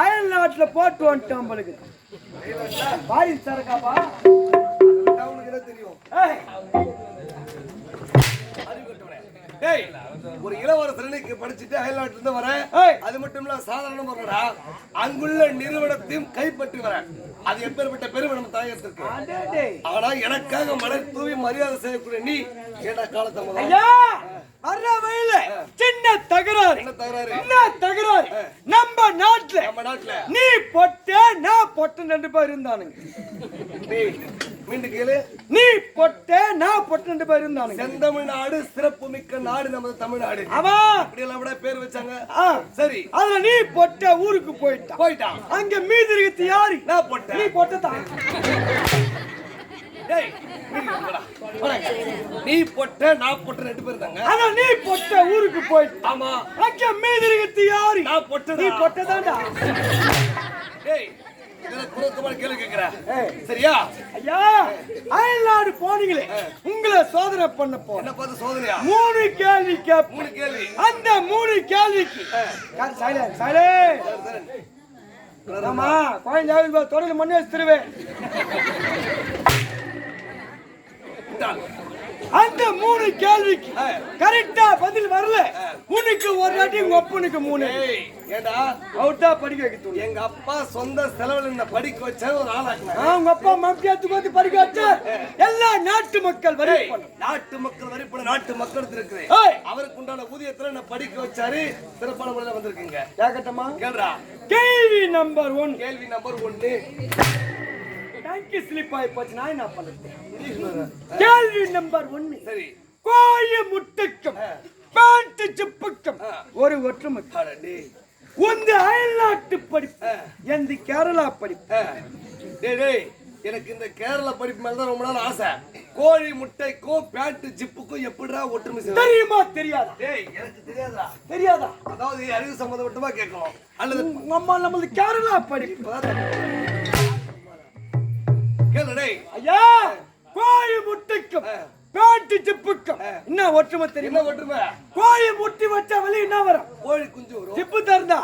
அயல் நாட்டுல போட்டு வந்துட்டான் நம்மளுக்கு பாரி சரக்காப்பா தெரியும் ஒரு இளவரசனுக்கு படிச்சுட்டு அயல்நாட்டுல இருந்து வரேன். அது மட்டும் இல்ல சாதாரண வரடா அங்குள்ள நிறுவனத்தையும் கைப்பற்றி வரேன். அது எப்பேற்பட்ட பெருமை நம்ம தாயத்திற்கு. ஆனா எனக்காக மலர் தூவி மரியாதை செய்யக்கூடிய நீ ஏடா காலத்தமதம் ஐயா வர்ற சின்ன தகராறு. என்ன தகராறு? நம்ம நாட்டுல. நம்ம நாட்டுல. நீ பொட்ட நான் பொட்ட ரெண்டு பேர் இருந்தானுங்க. மீண்டும் கேளு நீ பொட்ட நான் பொட்ட ரெண்டு பேர் இருந்தானுங்க. செந்தமிழ்நாடு சிறப்பு மிக்க நாடு நமது தமிழ்நாடு. அவன் அப்படி எல்லாம் விட பேர் வச்சாங்க. சரி. அதுல நீ பொட்ட ஊருக்கு போயிட்டான் போயிட்டான் அங்க மீதி இருக்கிறது யாரு? நான் போட்டேன். நீ. வாடா. நீ பொட்ட நான் பொட்ட ரெண்டு பேர் தாங்க ஆனா நீ பொட்ட ஊருக்கு போயிட்டான் ஆமா. அங்க மீதி இருக்கிறது யாரு? நான் பொட்டடா. நீ பொட்டதான்டா. டேய் சரியா? ஐயா அயல்நாடு போனீங்களே உங்களை சோதனை பண்ண போன சோதனையா? மூணு கேள்வி மூணு கேள்வி. அந்த மூணு கேள்விக்கு. சைலன் சைலன் ஆமா குழந்தை தொடர்ந்து மண்ணு வச்சிருவேன். அந்த மூணு கேள்விக்கு கரெக்டா பதில் வரல. உனக்கு ஒரு வாட்டி உங்க அப்பனுக்கு மூணு. அவர் தான் படிக்க வைக்க எங்க அப்பா சொந்த செலவுல என்ன படிக்க வச்ச ஒரு ஆளாக்குனா அவங்க அப்பா மப்பியாத்து வந்து படிக்க வச்ச எல்லா நாட்டு மக்கள் வரி நாட்டு மக்கள் வரிப்பட நாட்டு மக்கள் இருக்குது ஏய். அவருக்கு உண்டான ஊதியத்துல என்ன படிக்க வச்சாரு சிறப்பான முறையில வந்திருக்கீங்க. கேட்கட்டமா கேள்றா கேள்வி நம்பர் ஒன் கேள்வி நம்பர் ஒன்னு டேங்கி ஸ்லிப் ஆகி போச்சு. நான் என்ன பண்ணுறது. கேள்வி நம்பர் ஒன்னு சரி. கோய முட்டுக்கும் பேண்ட் சிப்புக்கும் ஒரு ஒற்றுமை. உந்த அயல்நாட்டு படிப்பு எந்த கேரளா படிப்பு. டேய் எனக்கு இந்த கேரளா படிப்பு மேல தான் ரொம்ப நாள் ஆசை. கோழி முட்டைக்கும் பேண்ட் ஜிப்புக்கும் எப்படிடா ஒற்றுமை? தெரியுமா தெரியாதா? டேய் எனக்கு தெரியாதா? தெரியாதா? அதாவது அறிவு சம்பந்தப்பட்டமா கேட்கணும். அல்லது உங்க அம்மா நம்மளது கேரளா படிப்பு. ஐயா கோழி முட்டைக்கும் பேண்ட் சிப்புக்கும். என்ன ஒற்றுமை தெரியுமா? ஒற்றுமை? கோழி முட்டி வச்சா வெளிய என்ன வரும்? கோழி குஞ்சு சிப்பு தருதா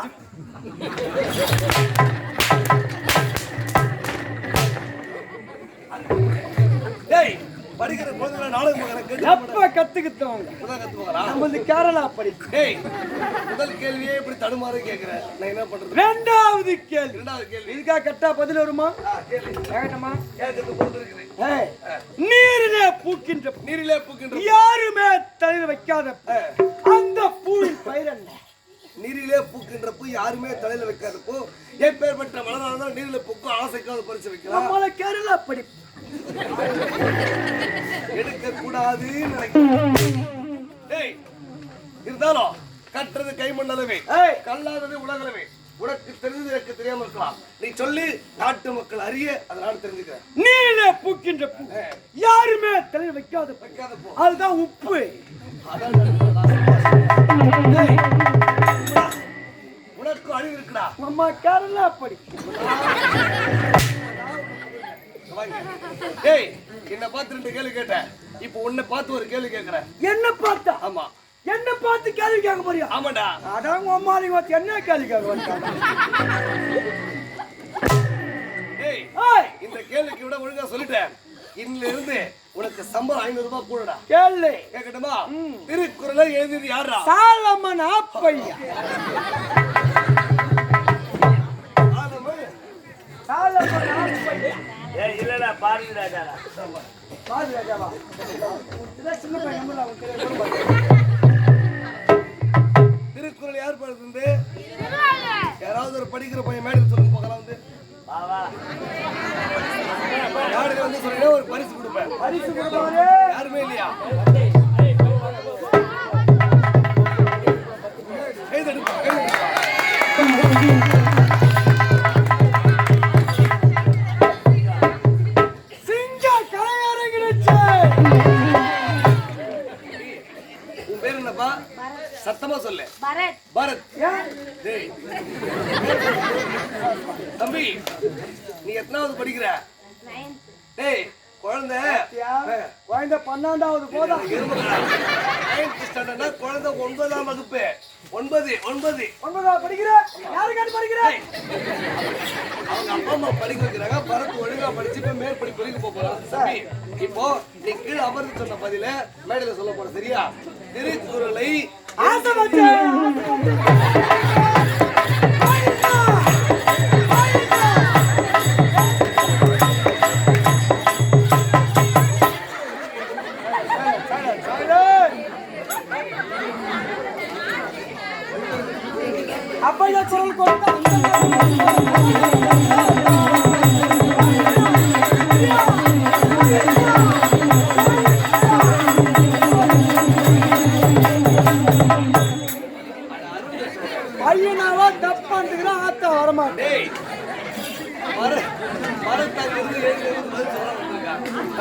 படிக்கிற குழந்தைங்க நாடகம் எப்ப கத்துக்கிட்டவங்க நம்மளது கேரளா டேய் முதல் கேள்வியே இப்படி தடுமாறி கேக்குறேன் நான் என்ன பண்றது? ரெண்டாவது கேள்வி. இரண்டாவது கேள்வி. இதுக்கா கட்டா பதில் வருமா? கேட்கட்டுமா கேட்கறது பொறுத்து இருக்குது ஏய், நீரிலே பூக்கின்ற. நீரிலே பூக்கின்ற யாருமே தலையில் வைக்காத. அந்த பூவின் பெயர் என்ன? நீரிலே பூக்கின்ற பூ யாருமே தலையில வைக்காத பூ. எப்பேற்பட்ட மலராக தான் நீரில பூக்கும் ஆசைக்காக பறிச்சு வைக்கலாம். கேரளா படிப்பு. எடுக்க கூடாதுன்னு நினைக்கிறேன் இருந்தாலும் கட்டுறது கைமண் அளவே ஏய். கல்லாதது உலகளவே. உனக்கு தெரிஞ்சது எனக்கு தெரியாம இருக்கலாம். நீ சொல்லி நாட்டு மக்கள் அறிய அதை நான் தெரிஞ்சுக்கிறேன். நீரிலே பூக்கின்ற பூ. யாருமே தலையில் வைக்காத. வைக்காத பூ. அதுதான் உப்பு. உனக்கு அறிவு இருக்குடா. நம்ம கேரளா படிப்பு டேய் என்ன பார்த்து ரெண்டு கேள்வி கேட்டேன். இப்போ உன்னை பார்த்து ஒரு கேள்வி கேட்கறேன். என்ன பார்த்தா? ஆமா. என்ன பார்த்து கேள்வி கேட்க போறியா? ஆமாடா. அதான் அம்மாளிங்க பார்த்து என்ன கேள்வி கேட்க ஏய், இந்த கேள்விக்கு விட ஒழுங்கா சொல்லிட்டேன். இன்னில இருந்து உனக்கு சம்பளம் ஐநூறு ரூபாய் கூடடா. கேளு. கேட்கட்டுமா? திருக்குறளை எழுதியது யாரா சாலமன் ஆப்பையா சாலமன் ஆப்பையா பாரு ராஜாவா? இதான் சின்ன பையன் அவன் தெரியாது. திருக்குறள் யார் படித்தது யாராவது ஒரு படிக்கிற பையன் மேடையில் சொல்லுங்க பார்க்கலாம் வந்து. மேடையில் வந்து சொல்லுங்க ஒரு பரிசு கொடுப்பேன். பரிசு கொடுப்பாரு யாருமே இல்லையா? சத்தமா சொல்லு. பரத். பாரத். தம்பி நீ எத்தனாவது படிக்கிற? டேய் குழந்தை? குழந்தை பன்னெண்டாவது போதா ஸ்டாண்டர்ட்னா குழந்தை ஒன்பதாம் வகுப்பு. ஒன்பது ஒன்பது. ஒன்பதாவது படிக்கிற? யாருக்காண்டி படிக்கிற? அவங்க அப்பா அம்மா படிக்க வைக்கிறாங்க. பரத்து ஒழுங்கா படிச்சு இப்ப மேல் படி படிக்க போறாங்க சரி. இப்போ நீ கீழே அமர்ந்து சொன்ன பதில மேடையில சொல்ல போற சரியா? திருக்குறளை ஆசை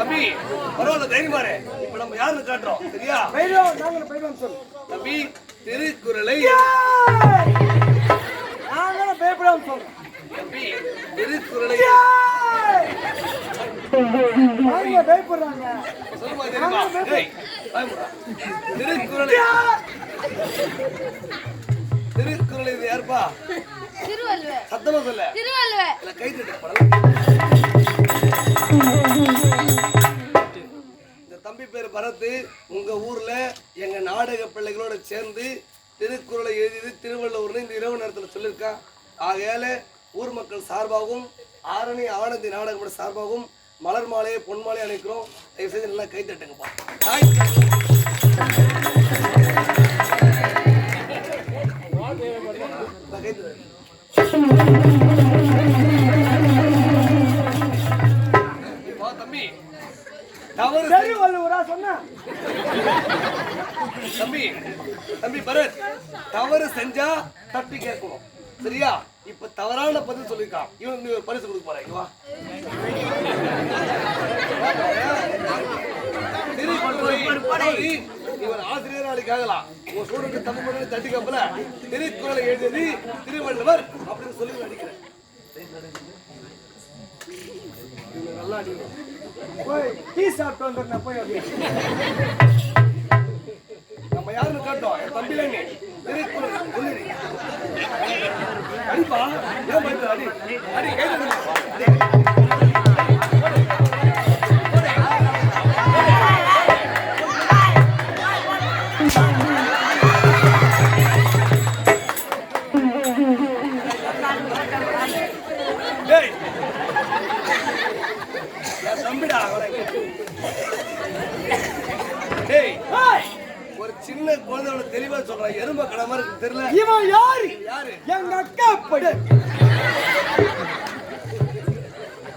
தம்பி பரவாயில்ல தைரியமா இரு. இப்ப நம்ம யாருன்னு காட்டுறோம் சரியா? சொல்லு. தம்பி திருக்குறளை நாங்களும் பயப்படாம சொல்றோம் தம்பி திருக்குறளை பயப்படுறாங்க. திருக்குறளை. திருக்குறளை இது யாருப்பா? சத்தமா சொல்ல. திருவள்ளுவர். இல்ல கை தட்டு பரவாயில்ல. இந்த தம்பி பேர் பரத்து உங்க ஊர்ல எங்க நாடக பிள்ளைகளோட சேர்ந்து திருக்குறளை எழுதி திருவள்ளுவர்னு இந்த இரவு நேரத்தில் சொல்லியிருக்கான் ஆகையால ஊர் மக்கள் சார்பாகவும் ஆரணி ஆனந்தி நாடகம் சார்பாகவும் மலர் மாலையை பொன் மாலையை அழைக்கிறோம் தயவு செய்து நல்லா கை தட்டுங்கப்பா. தம்பி தம்பி பரத் தவறு செஞ்சா தப்பி கேட்கணும். சரியா? இப்ப தவறான பதில் சொல்லிருக்கான் இவன் நீ ஒரு பரிசு கொடுக்க போற இங்க வா. இவர் ஆசிரியர் நாளைக்கு ஆகலாம் உங்க ஸ்டூடெண்ட் தப்பு தட்டி கப்பல திருக்குறளை எழுதி திருவள்ளுவர் அப்படின்னு சொல்லி நினைக்கிறேன் நல்லா அடிக்கணும் போய் டீ சாப்பிட்டு வந்துடுறேன் போய் நம்ம யாருன்னு காட்டோம்? என் தம்பில அடிப்பா அடி அடி தெளிவா சொல்றான். எறும்ப கடை மாதிரி இருக்கு. தெரியல. இவன் யாரு? யாரு? எங்க அக்கா பையன்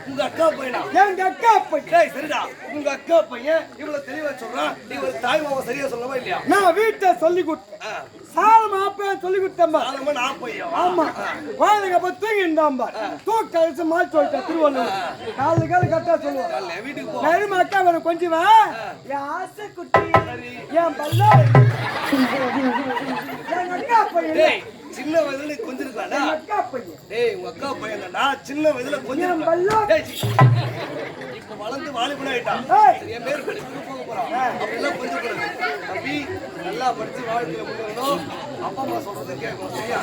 உங்க அக்கா பையனா? எங்க அக்கா பையன்? டேய் சரிடா. உங்க அக்கா பையன் இவ்வளவு தெளிவா சொல்றான். நீ ஒரு தாய் மாமா சரியா சொல்லவா இல்லையா? நான் வீட்டை சொல்லி கொடுத்தேன் ஆ, சாலம் அப்ப சொல்லி கொடுத்தேன். ஆலமா நான் பையன் ஆமா. குழந்தைங்க அப்ப தூங்கி இருந்தான் பார் தூக்க அடிச்சு மாற்றி வச்சா திருவள்ளுவர். காலு காலு கரெக்டா சொல்லுவான். வீட்டுக்கு நெரும அக்கா வேற கொஞ்சம் என் ஆசை குட்டி என் பல்ல. எங்க அக்கா பையன். சின்ன வயதுல எங்க அக்கா பையன். டேய் உங்க அக்கா பையன் தான்டா சின்ன வயதுல சி. இப்ப வளர்ந்து வாலிபன் ஆயிட்டான். என் பேர் படிச்சு போக போறான் அப்படிலாம் கொஞ்சம் தம்பி நல்லா படிச்சு வாழ்க்கையில முன்னேறணும். அப்பா அம்மா சொல்றதை கேட்கணும் சரியா?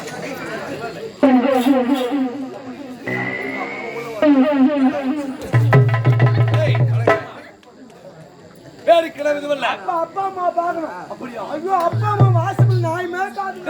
ஏய், கணக்கு. பேரு கிளம்புது இல்ல அப்பா அம்மா பாக்கணும் அப்படியா? ஐயோ அப்பா அம்மா காது